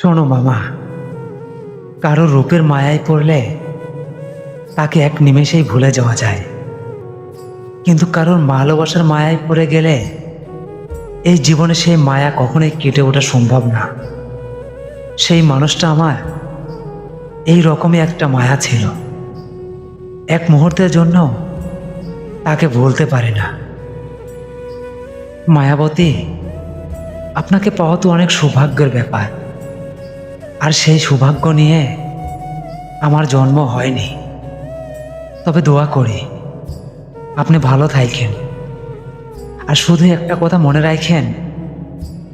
শোনো মামা, কারও রূপের মায়ায় পড়লে তাকে এক নিমেষেই ভুলে যাওয়া যায়। কিন্তু কারোর ভালোবাসার মায়ায় পড়ে গেলে এই জীবনে সেই মায়া কখনোই কেটে ওঠা সম্ভব না। সেই মানুষটা আমার এই রকমই একটা মায়া ছিল। এক মুহূর্তের জন্য তাকে ভুলতে পারি না। মায়াবতী, আপনাকে পাওয়া তো অনেক সৌভাগ্যের ব্যাপার। আর সেই সৌভাগ্য নিয়ে আমার জন্ম হয়নি। তবে দোয়া করি, আপনি ভালো থাকেন। আর শুধু একটা কথা মনে রাখেন,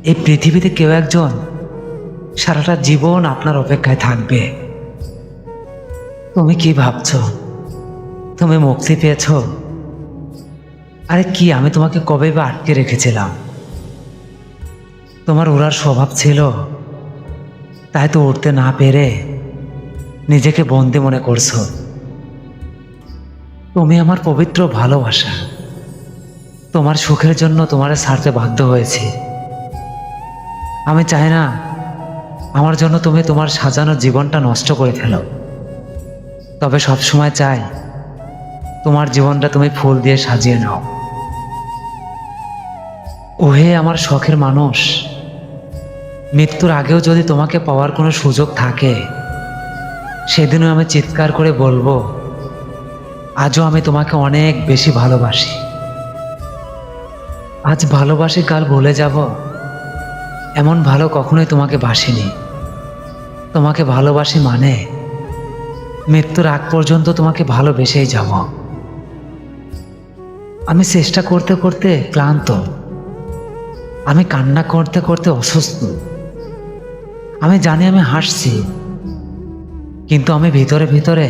এই পৃথিবীতে কেউ একজন সারাটা জীবন আপনার অপেক্ষায় থাকবে। তুমি কি ভাবছ? তুমি মুক্তি পেয়েছ? আরে কি, আমি তোমাকে কবে বা আটকে রেখেছিলাম? তোমার ওড়ার স্বভাব ছিল তাই তো উঠতে না পেরে নিজেকে বন্দি মনে করছ। তুমি আমার পবিত্র ভালোবাসা। তোমার সুখের জন্য তোমারে ছাড়তে বাধ্য হয়েছি। আমি চাই না আমার জন্য তুমি তোমার সাজানো জীবনটা নষ্ট করে ফেলো। তবে সব সময় চাই তোমার জীবনটা তুমি ফুল দিয়ে সাজিয়ে নাও। ওহে আমার শখের মানুষ মৃত্যুর আগেও যদি তোমাকে পাওয়ার কোনো সুযোগ থাকে, সেদিনও আমি চিৎকার করে বলব, আজও আমি তোমাকে অনেক বেশি ভালোবাসি। আজ ভালোবাসি কাল ভুলে যাব, এমন ভালো কখনোই তোমাকে বাসিনি। তোমাকে ভালোবাসি মানে মৃত্যুর আগ পর্যন্ত তোমাকে ভালোবেসেই যাব। আমি চেষ্টা করতে করতে ক্লান্ত। আমি কান্না করতে করতে অসুস্থ। আমি জানি আমি হাসছি, কিন্তু আমি ভিতরে ভিতরে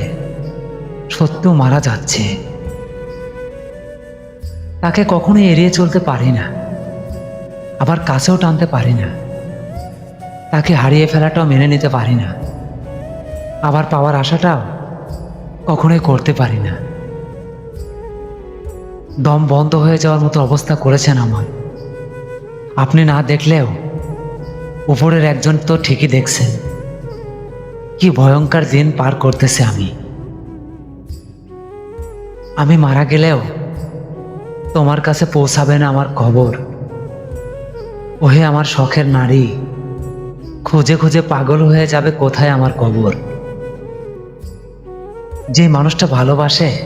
সত্যিও মারা যাচ্ছে। তাকে কখনোই এড়িয়ে চলতে পারি না, আবার কাছেও টানতে পারি না। তাকে হারিয়ে ফেলাটাও মেনে নিতে পারি না, আবার পাওয়ার আশাটাও কখনোই করতে পারি না। দম বন্ধ হয়ে যাওয়ার মতো অবস্থা করেছেন আমার আপনি না দেখলেও উপরের একজন তো ঠিকই দেখছেন কি ভয়ঙ্কর দিন পার করতেছে আমি। আমি মারা গেলেও তোমার কাছে পৌঁছাবে না আমার খবর। ওহে আমার শখের নারী, খুঁজে খুঁজে পাগল হয়ে যাবে কোথায় আমার কবর? যে মানুষটা ভালোবাসে,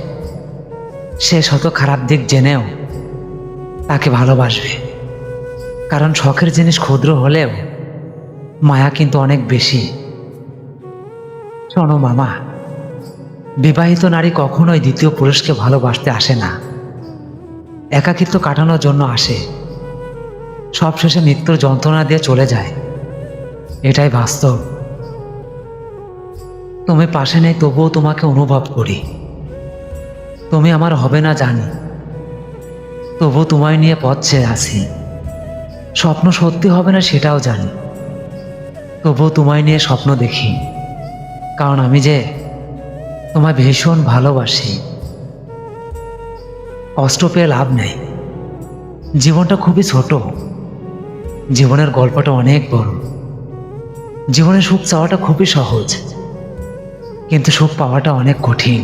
সে শত খারাপ দিক জেনেও তাকে ভালোবাসবে। কারণ শখের জিনিস ক্ষুদ্র হলেও মায়া কিন্তু অনেক বেশি। শোনো মামা, বিবাহিত নারী কখনোই দ্বিতীয় পুরুষকে ভালোবাসতে আসে না। একাকিত্ব কাটানোর জন্য আসে। সবশেষে মৃত্যুর যন্ত্রণা দিয়ে চলে যায়। এটাই বাস্তব। তুমি পাশে নেই, তবুও তোমাকে অনুভব করি। তুমি আমার হবে না জানি। তবু তোমায় নিয়ে পথ ছেড়ে আসি স্বপ্ন সত্যি হবে না সেটাও জানি। তবুও তোমায় নিয়ে স্বপ্ন দেখি। কারণ আমি যে তোমায় ভীষণ ভালোবাসি, কষ্ট পেয়ে লাভ নেই। জীবনটা খুবই ছোট। জীবনের গল্পটা অনেক বড়। জীবনে সুখ চাওয়াটা খুবই সহজ, কিন্তু সুখ পাওয়াটা অনেক কঠিন।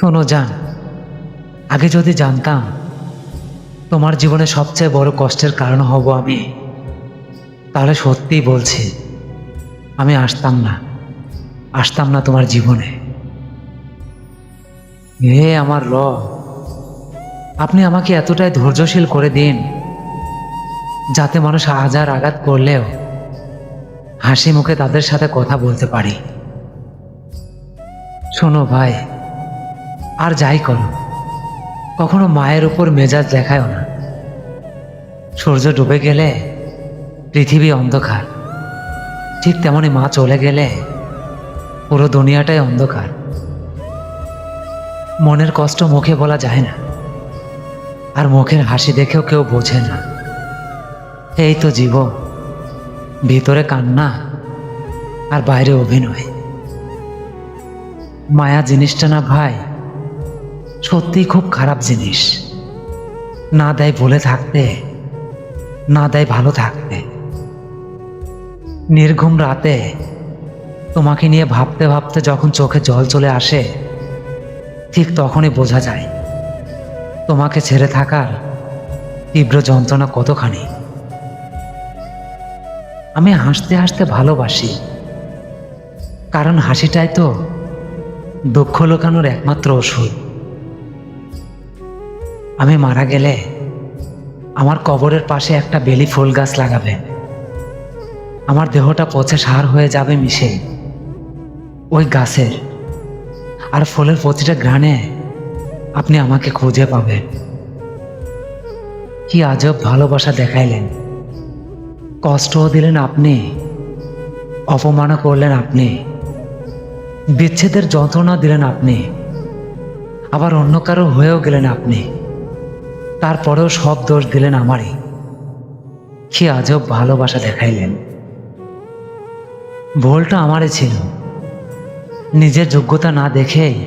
শোনো, জান, আগে যদি জানতাম তোমার জীবনে সবচেয়ে বড় কষ্টের কারণ হব আমি তাহলে সত্যিই বলছি, আমি আসতাম না। আসতাম না তোমার জীবনে। হে আমার র আপনি আমাকে এতটাই ধৈর্যশীল করে দিন, যাতে মানুষ হাজার আঘাত করলেও হাসি মুখে তাদের সাথে কথা বলতে পারি। শোনো ভাই, আর যাই করো, কখনো মায়ের উপর মেজাজ দেখায়ও না। সূর্য ডুবে গেলে পৃথিবী অন্ধকার। ঠিক তেমনি মা চলে গেলে পুরো দুনিয়াটাই অন্ধকার। মনের কষ্ট মুখে বলা যায় না। আর মুখের হাসি দেখেও কেউ বোঝে না। এই তো জীবন, ভিতরে কান্না আর বাইরে অভিনয়। মায়া জিনিসটা না ভাই, সত্যিই খুব খারাপ জিনিস। না দেয় বলে থাকতে, না দেয় ভালো থাকতে। নির্ঘুম রাতে তোমাকে নিয়ে ভাবতে ভাবতে যখন চোখে জল চলে আসে, ঠিক তখনই বোঝা যায় তোমাকে ছেড়ে থাকার তীব্র যন্ত্রণা কতখানি। আমি হাসতে হাসতে ভালোবাসি, কারণ হাসিটাই তো দুঃখ লোকানোর একমাত্র ওষুধ। আমি মারা গেলে আমার কবরের পাশে একটা বেলি ফুল গাছ লাগাবেন আমার দেহটা পচে সার হয়ে যাবে মিশে। ওই গাছের আর ফুলের প্রতিটা গ্রানে আপনি আমাকে খুঁজে পাবেন। কি আজব ভালোবাসা দেখাইলেন। কষ্টও দিলেন আপনি, অপমানও করলেন আপনি, বিচ্ছেদের যন্ত্রণা দিলেন আপনি, আবার অন্য কারও হয়েও গেলেন আপনি, তারপরেও সব দোষ দিলেন আমারই। কি আজব ভালোবাসা দেখাইলেন। ভুলটা আমারই ছিল। নিজের যোগ্যতা না দেখেই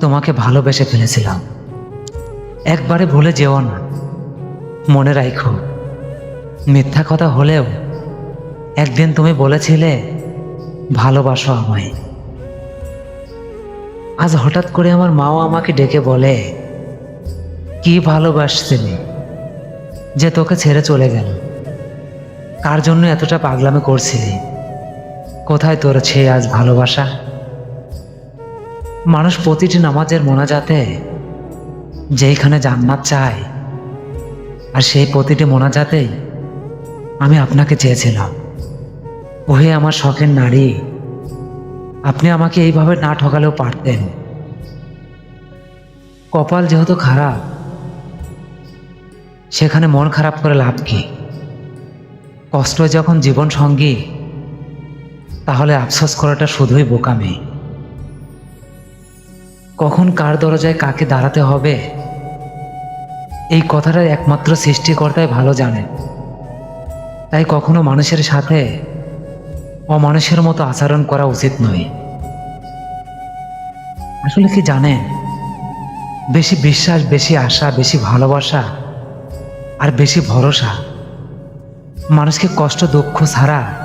তোমাকে ভালোবেসে ফেলেছিলাম। একবারে ভুলে যেও না। মনে রাখো মিথ্যা কথা হলেও একদিন তুমি বলেছিলে, ভালোবাসো আমায়। আজ হঠাৎ করে আমার মাও আমাকে ডেকে বলে, কি ভালোবাসছিলি যে তোকে ছেড়ে চলে গেল? কার জন্য এতটা পাগলামি করছিলি? কোথায় তোর ছে আজ ভালোবাসা? মানুষ প্রতিটি নামাজের মোনাজাতে যেইখানে জান্নাত চায়, আর সেই প্রতিটি মোনাজাতেই আমি আপনাকে চেয়েছিলাম। ওহে আমার শখের নারী, আপনি আমাকে এইভাবে না ঠকালেও পারতেন। কপাল যেহেতু খারাপ, সেখানে মন খারাপ করে লাভ কি? কষ্ট যখন জীবন সঙ্গী তাহলে আফসোস করাটা শুধুই বোকামি। কখন কার দরজায় কাকে দাঁড়াতে হবে? এই কথাটা একমাত্র সৃষ্টিকর্তাই ভালো জানেন। তাই কখনো মানুষের সাথে অমানুষের মতো আচরণ করা উচিত নয়। আসলে কি জানেন, বেশি বিশ্বাস, বেশি আশা, বেশি ভালোবাসা আর বেশি ভরসা মানুষকে কষ্ট, দুঃখ ছাড়া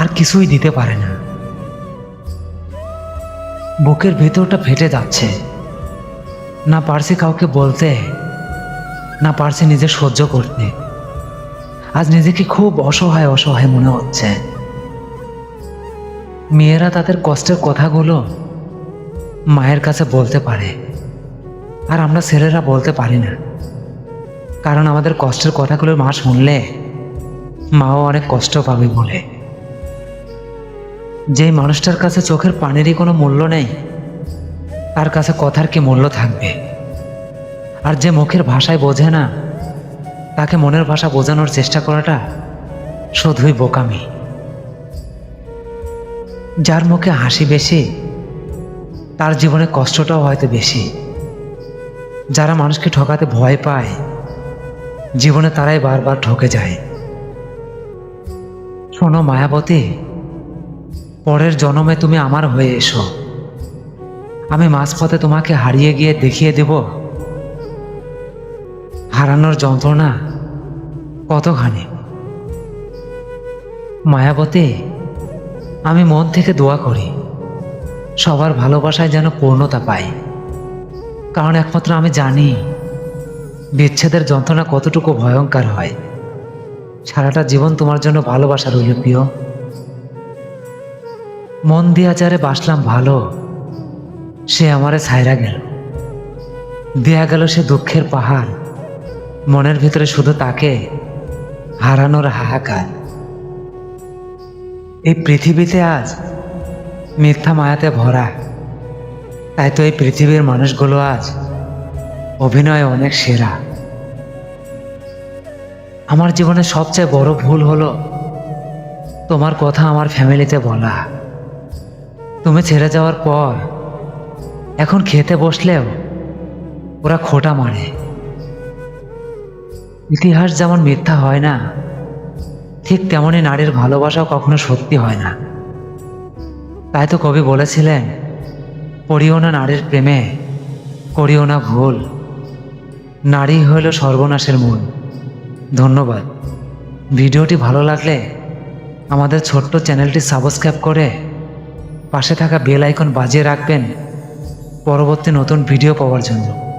আর কিছুই দিতে পারে না। বুকের ভেতরটা ফেটে যাচ্ছে। না পারছি কাউকে বলতে, না পারছি নিজে সহ্য করতে। আজ নিজেকে খুব অসহায় অসহায় মনে হচ্ছে। মেয়েরা তাদের কষ্টের কথাগুলো মায়ের কাছে বলতে পারে, আর আমরা ছেলেরা বলতে পারি না। কারণ আমাদের কষ্টের কথাগুলো মা শুনলে, মাও অনেক কষ্ট পাবে বলে। যেই মানুষটার কাছে চোখের পানিরই কোনো মূল্য নেই, তার কাছে কথার কি মূল্য থাকবে? আর যে মুখের ভাষায় বোঝে না, তাকে মনের ভাষা বোঝানোর চেষ্টা করাটা শুধুই বোকামি। যার মুখে হাসি বেশি, তার জীবনে কষ্টটাও হয়তো বেশি। যারা মানুষকে ঠকাতে ভয় পায়, জীবনে তারাই বারবার ঠকে যায়। শোনো মায়াবতী পরের জন্মে তুমি আমার হয়ে এসো। আমি মাঝপথে তোমাকে হারিয়ে গিয়ে দেখিয়ে দেব। হারানোর যন্ত্রণা কতখানি? মায়াবতী, আমি মন থেকে দোয়া করি, সবার ভালোবাসায় যেন পূর্ণতা পাই। কারণ একমাত্র আমি জানি, বিচ্ছেদের যন্ত্রণা কতটুকু ভয়ঙ্কর হয়। সারাটা জীবন তোমার জন্য ভালোবাসা রইল প্রিয়। মন দিয়া যারে বাসলাম ভালো, সে আমারে ছাইরা গেল। দেয়া গেল সে দুঃখের পাহাড়, মনের ভিতরে শুধু তাকে হারানোর হাহাকার। এই পৃথিবীতে আজ মিথ্যা মায়াতে ভরা, তাই তো এই পৃথিবীর মানুষগুলো আজ অভিনয় অনেক সেরা। আমার জীবনে সবচেয়ে বড় ভুল হলো তোমার কথা আমার ফ্যামিলিতে বলা। তুমি ছেড়ে যাওয়ার পর এখন খেতে বসলেও ওরা খোটা মারে। ইতিহাস যেমন মিথ্যা হয় না, ঠিক তেমনই নারীর ভালোবাসাও কখনো সত্যি হয় না। তাই তো কবি বলেছিলেন, পড়িও না নারীর প্রেমে, করিও না ভুল। নারী হইল সর্বনাশের মূল। ধন্যবাদ। ভিডিওটি ভালো লাগলে আমাদের ছোট্ট চ্যানেলটি সাবস্ক্রাইব করে পাশে থাকা বেল আইকন বাজিয়ে রাখবেন। পরবর্তী নতুন ভিডিও পাওয়ার জন্য।